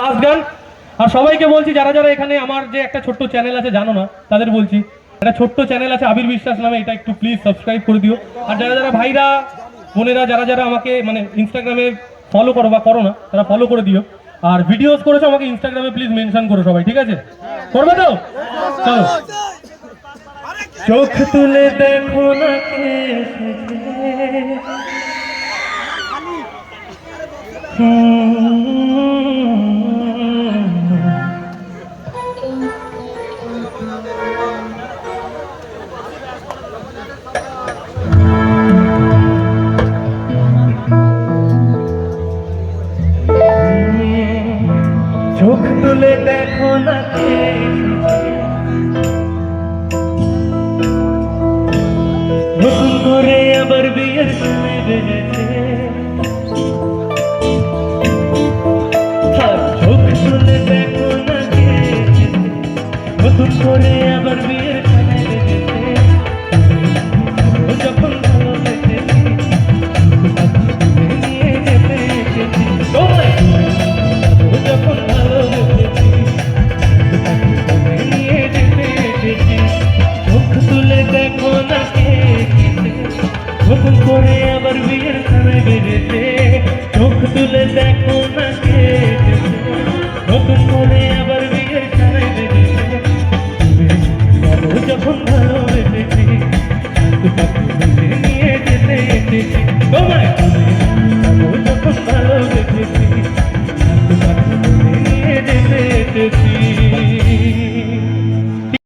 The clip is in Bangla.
লাস্ট গান। আর সবাইকে বলছি, যারা যারা এখানে আমার যে একটা ছোট্ট চ্যানেল আছে, জানো না, তাদের বলছি, একটা ছোট্ট চ্যানেল আছে আবির বিশ্বাস নামে, এটা একটু প্লিজ সাবস্ক্রাইব করে দিও। আর যারা যারা ভাইরা, বোনেরা, যারা যারা আমাকে মানে ইনস্টাগ্রামে ফলো করো বা করো না, তারা ফলো করে দিও। আর ভিডিওস করেছ, আমাকে ইনস্টাগ্রামে প্লিজ মেনশন করো সবাই, ঠিক আছে? করবে তো? চলো। চোখ তুলে দেখো না। হুম। চোখ তুলে দেখো না নতুন করে আবার বিয়ের বেজেছে আর চোখ তুলে দেখো না নতুন করে নতুন করে আবার বিয়ের খানে বেড়েছে চোখ তুলে দেখো না কে নতুন করে আবার বিয়ের খানে বেড়েছে যখন ভালোবেসেছি নিয়ে যেতে এসেছি। তোমায় যখন ভালোবেসেছি